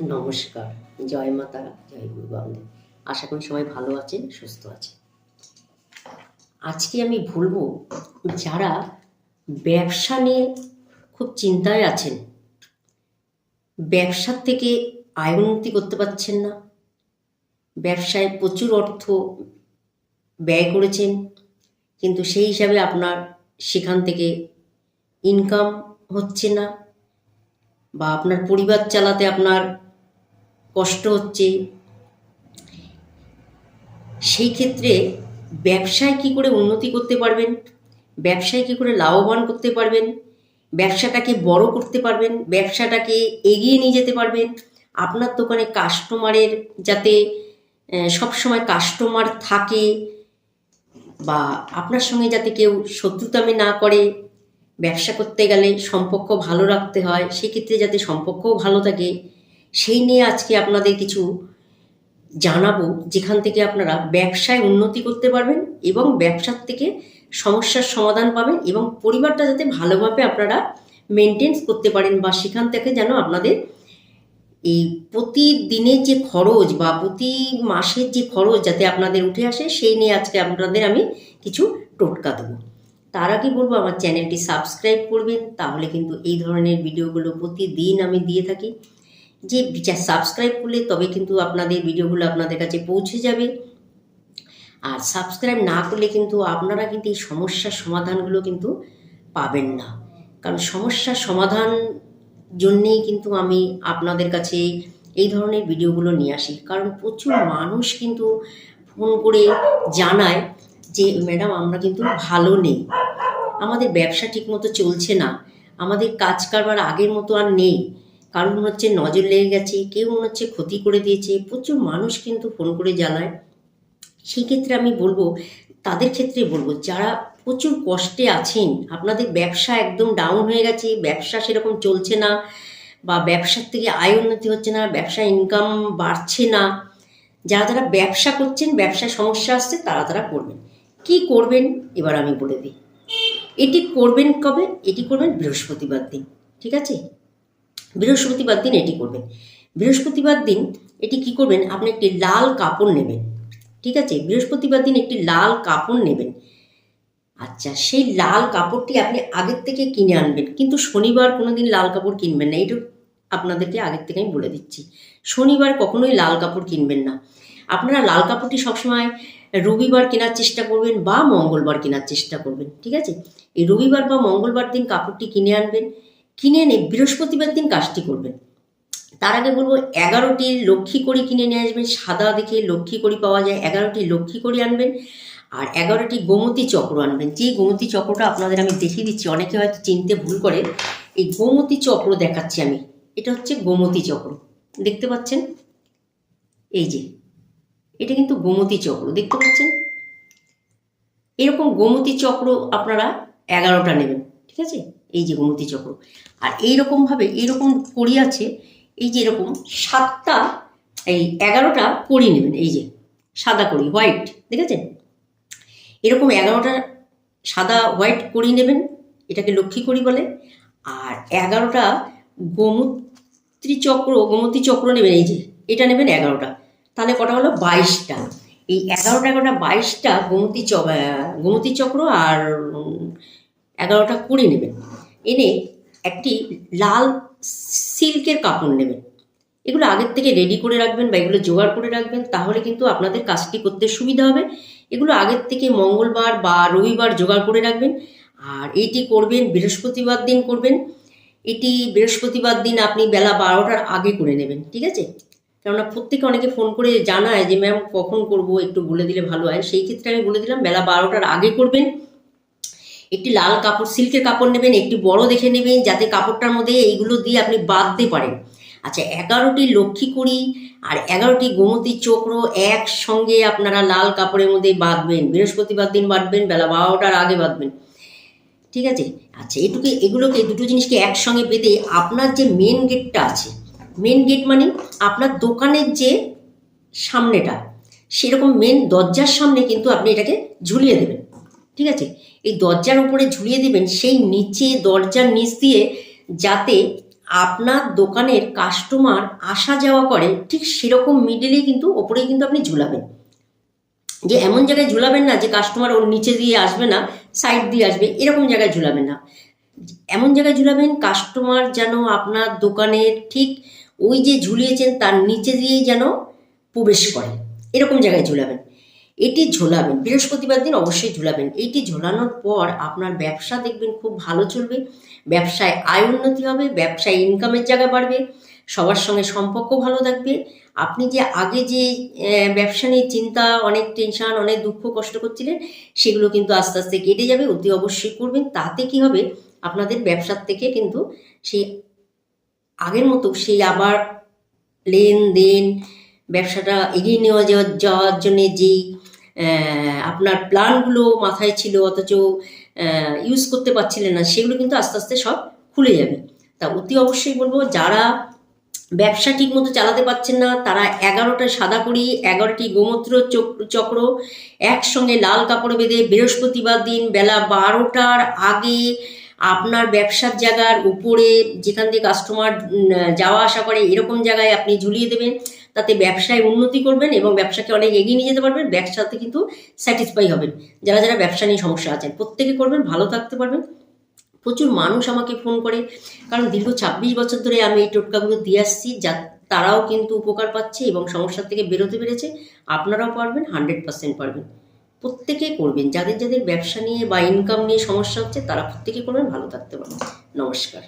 নমস্কার। জয় মা তারা, জয় গুরু আশা করি সবাই ভালো আছেন, সুস্থ আছে আজকে আমি বলব যারা ব্যবসা নিয়ে খুব চিন্তায় আছেন, ব্যবসার থেকে আয় উন্নতি করতে পারছেন না, ব্যবসায় প্রচুর অর্থ ব্যয় করেছেন, কিন্তু সেই হিসাবে আপনার সেখান থেকে ইনকাম হচ্ছে না, বা আপনার পরিবার চালাতে আপনার কষ্ট হচ্ছে। সেই ক্ষেত্রে ব্যবসায় কি করে উন্নতি করতে পারবেন? ব্যবসায় কি করে লাভবান করতে পারবেন? ব্যবসাটাকে বড় করতে পারবেন? ব্যবসাটাকে এগিয়ে নিয়ে যেতে পারবেন? আপনার দোকানে কাস্টমারের যাতে সবসময় কাস্টমার থাকে বা আপনার সঙ্গে যাতে কেউ শত্রুতামি না করে, ব্যবসা করতে গেলে সম্পর্ক ভালো রাখতে হয়, সেক্ষেত্রে যাতে সম্পর্কও ভালো থাকে। সেই নিয়ে আজকে আপনাদের কিছু জানাব, যেখান থেকে আপনারা ব্যবসায় উন্নতি করতে পারবেন এবং ব্যবসার থেকে সমস্যার সমাধান পাবেন এবং পরিবারটা যাতে ভালোভাবে আপনারা মেনটেন্স করতে পারেন বা সেখান থেকে যেন আপনাদের এই প্রতিদিনের যে খরচ বা প্রতি মাসের যে খরচ যাতে আপনাদের উঠে আসে, সেই নিয়ে আজকে আপনাদের আমি কিছু টোটকা দেবো। তার আগে বলব, আমার চ্যানেলটি সাবস্ক্রাইব করবেন, তাহলে কিন্তু এই ধরনের ভিডিওগুলো প্রতিদিন আমি দিয়ে থাকি। যে বিচার সাবস্ক্রাইব করলে তবে কিন্তু আপনাদের ভিডিওগুলো আপনাদের কাছে পৌঁছে যাবে। আর সাবস্ক্রাইব না করলে কিন্তু আপনারা কিন্তু এই সমস্যার সমাধানগুলো কিন্তু পাবেন না। কারণ সমস্যার সমাধান জন্যেই কিন্তু আমি আপনাদের কাছে এই ধরনের ভিডিওগুলো নিয়ে আসি। কারণ প্রচুর মানুষ কিন্তু ফোন করে জানায় যে, ম্যাডাম, আমরা কিন্তু ভালো নেই। আমাদের ব্যবসা ঠিকমতো চলছে না। আমাদের কাজ কারবার আগের মতো আর নেই। কারণ হচ্ছে নজর লেগে গেছে, কেউ মনে হচ্ছে ক্ষতি করে দিয়েছে, প্রচুর মানুষ কিন্তু ফোন করে জানায় সেই ক্ষেত্রে আমি বলব, তাদের ক্ষেত্রে বলব, যারা প্রচুর কষ্টে আছেন, আপনাদের ব্যবসা একদম ডাউন হয়ে গেছে, ব্যবসা সেরকম চলছে না বা ব্যবসার থেকে আয় উন্নতি হচ্ছে না, ব্যবসা ইনকাম বাড়ছে না। যারা যারা ব্যবসা করছেন, ব্যবসায় সমস্যা আসছে, তারা তারা করবেন। কি করবেন? এবার আমি বলে দিই। এটি করবেন কবে? এটি করবেন বৃহস্পতিবার দিন, ঠিক আছে? বৃহস্পতিবার দিন এটি করবেন। বৃহস্পতিবার দিন এটি কি করবেন? আপনি একটি লাল কাপড় নেবেন। ঠিক আছে? বৃহস্পতিবার দিন একটি লাল কাপড় নেবেন। আচ্ছা সেই লাল কাপড়টি আপনি আগের থেকে কিনে আনবেন। কিন্তু শনিবার কোনো দিন লাল কাপড় কিনবেন না। এইটু আপনাদেরকে আগের থেকে আমি বলে দিচ্ছি। শনিবার কখনোই লাল কাপড় কিনবেন না। আপনারা লাল কাপড়টি সবসময় রবিবার কেনার চেষ্টা করবেন বা মঙ্গলবার কেনার চেষ্টা করবেন। ঠিক আছে? এই রবিবার বা মঙ্গলবার দিন কাপড়টি কিনে আনবেন। কিনে এনে বৃহস্পতিবার দিন কাজটি করবেন। তার আগে বলব, এগারোটি লক্ষ্মী করি কিনে নিয়ে আসবেন। সাদা দেখে লক্ষ্মী করি পাওয়া যায়। এগারোটি লক্ষ্মী করি আনবেন আর এগারোটি গোমতী চক্র আনবেন। যে গোমতী চক্রটা আপনাদের আমি দেখিয়ে দিচ্ছি, অনেকে হয়তো চিনতে ভুল করে। এই গোমতী চক্র দেখাচ্ছি আমি। এটা হচ্ছে গোমতী চক্র। দেখতে পাচ্ছেন? এই যে, এটা কিন্তু গোমতী চক্র। দেখতে পাচ্ছেন? এরকম গোমতী চক্র আপনারা এগারোটা নেবেন। ঠিক আছে? এই যে গোমতী চক্র। আর এইরকমভাবে এইরকম কড়ি আছে এই যে এরকম সাতটা, এই এগারোটা কড়ি নেবেন, এই যে সাদা কড়ি হোয়াইট দেখেছেন? এরকম এগারোটা সাদা হোয়াইট কড়ি নেবেন, এটাকে লক্ষ্মী কড়ি বলে। আর এগারোটা গোমূত্রী চক্র, গোমতী চক্র নেবেন, এই যে এটা নেবেন এগারোটা। তাহলে কটা হলো? বাইশটা। এই এগারোটা এগারোটা, বাইশটা গোমতী চ গোমতী চক্র আর এগারোটা কুড়ি নেবেন। এনে একটি লাল সিল্কের কাপড় নেবেন। এগুলো আগের থেকে রেডি করে রাখবেন বা এগুলো জোগাড় করে রাখবেন, তাহলে কিন্তু আপনাদের কাজটি করতে সুবিধা হবে। এগুলো আগের থেকে মঙ্গলবার বা রবিবার জোগাড় করে রাখবেন। আর এটি করবেন, বৃহস্পতিবার দিন করবেন। এটি বৃহস্পতিবার দিন আপনি বেলা বারোটার আগে করে নেবেন, ঠিক আছে? কেননা প্রত্যেকে অনেকে ফোন করে জানায় যে ম্যাম কখন করব? একটু বলে দিলে ভালো হয়। সেই ক্ষেত্রে আমি বলে দিলাম, বেলা বারোটার আগে করবেন। একটি লাল কাপড়, সিল্কের কাপড় নেবেন, একটি বড় দেখে নেবেন, যাতে কাপড়টার মধ্যে এইগুলো দিয়ে আপনি বাঁধতে পারেন। আচ্ছা এগারোটি লক্ষ্মী কুড়ি আর এগারোটি গোমতী চক্র একসঙ্গে আপনারা লাল কাপড়ের মধ্যে বাঁধবেন। বৃহস্পতিবার দিন বাঁধবেন, বেলা বারোটার আগে বাঁধবেন। ঠিক আছে? আচ্ছা এটুকু, এগুলোকে দুটো জিনিসকে একসঙ্গে বেঁধে আপনার যে মেন গেটটা আছে মেন গেট মানে আপনার দোকানের যে সামনেটা, সেরকম মেন দরজার সামনে কিন্তু আপনি এটাকে ঝুলিয়ে দেবেন। ঠিক আছে? এই দরজার উপরে ঝুলিয়ে দেবেন সেই নিচে দরজার নিচ দিয়ে যাতে আপনার দোকানের কাস্টমার আসা যাওয়া করে, ঠিক সেরকম মিডলেই কিন্তু ওপরেই কিন্তু আপনি ঝুলাবেন। যে এমন জায়গায় ঝুলাবেন না যে কাস্টমার ওর নিচে দিয়ে আসবে না সাইড দিয়ে আসবে, এরকম জায়গায় ঝুলাবেন না। এমন জায়গায় ঝুলাবেন কাস্টমার যেন আপনার দোকানের ঠিক ওই যে ঝুলিয়েছেন তার নিচে দিয়েই যেন প্রবেশ করে। এরকম জায়গায় ঝুলাবেন। এটি ঝোলাবেন। বৃহস্পতিবার দিন অবশ্যই ঝোলাবেন। এটি ঝোলানোর পর আপনার ব্যবসা দেখবেন খুব ভালো চলবে। ব্যবসায় আয় উন্নতি হবে, ব্যবসায় ইনকামের জায়গা বাড়বে, সবার সঙ্গে সম্পর্ক ভালো থাকবে। আপনি যে আগে যে ব্যবসা নিয়ে চিন্তা, অনেক টেনশন অনেক দুঃখ, কষ্ট করছিলেন, সেগুলো কিন্তু আস্তে আস্তে কেটে যাবে, অতি অবশ্যই করবেন। তাতে কি হবে? আপনাদের ব্যবসার থেকে কিন্তু সেই আগের মতো সেই আবার লেনদেন, ব্যবসাটা এগিয়ে নেওয়া যাওয়ার যাওয়ার জন্যে যেই আপনার প্ল্যানগুলো মাথায় ছিল, অথচ ইউজ করতে পারছিলেন না, সেগুলো কিন্তু আস্তে আস্তে সব খুলে যাবে। তা অতি অবশ্যই বলব, যারা ব্যবসা ঠিক মতো চালাতে পারছেন না, তারা এগারোটা সাদা করি এগারোটি গোমূত্র চক- চক্র একসঙ্গে লাল কাপড় বেঁধে বৃহস্পতিবার দিন বেলা বারোটার আগে আপনার ব্যবসার জায়গার উপরে যেখান দিয়ে কাস্টমার যাওয়া আসা করে, এরকম জায়গায় আপনি ঝুলিয়ে দেবেন। তাতে ব্যবসায় উন্নতি করবেন এবং ব্যবসাকে অনেক এগিয়ে নিয়ে যেতে পারবেন ব্যবসাতে কিন্তু স্যাটিসফাই হবেন। যারা যারা ব্যবসা নিয়ে সমস্যা আছেন, প্রত্যেকে করবেন, ভালো থাকতে পারবেন। প্রচুর মানুষ আমাকে ফোন করে, কারণ দীর্ঘ ছাব্বিশ বছর ধরে আমি এই টোটকাগুলো দিয়ে আসছি, যা তারাও কিন্তু উপকার পাচ্ছে এবং সমস্যার থেকে বেরোতে পেরেছে। আপনারাও পারবেন হান্ড্রেড পার্সেন্ট পারবেন। প্রত্যেকে করবেন, যাদের যাদের ব্যবসা নিয়ে বা ইনকাম নিয়ে সমস্যা হচ্ছে, তারা প্রত্যেকে করবেন, ভালো থাকতে পারবেন। নমস্কার।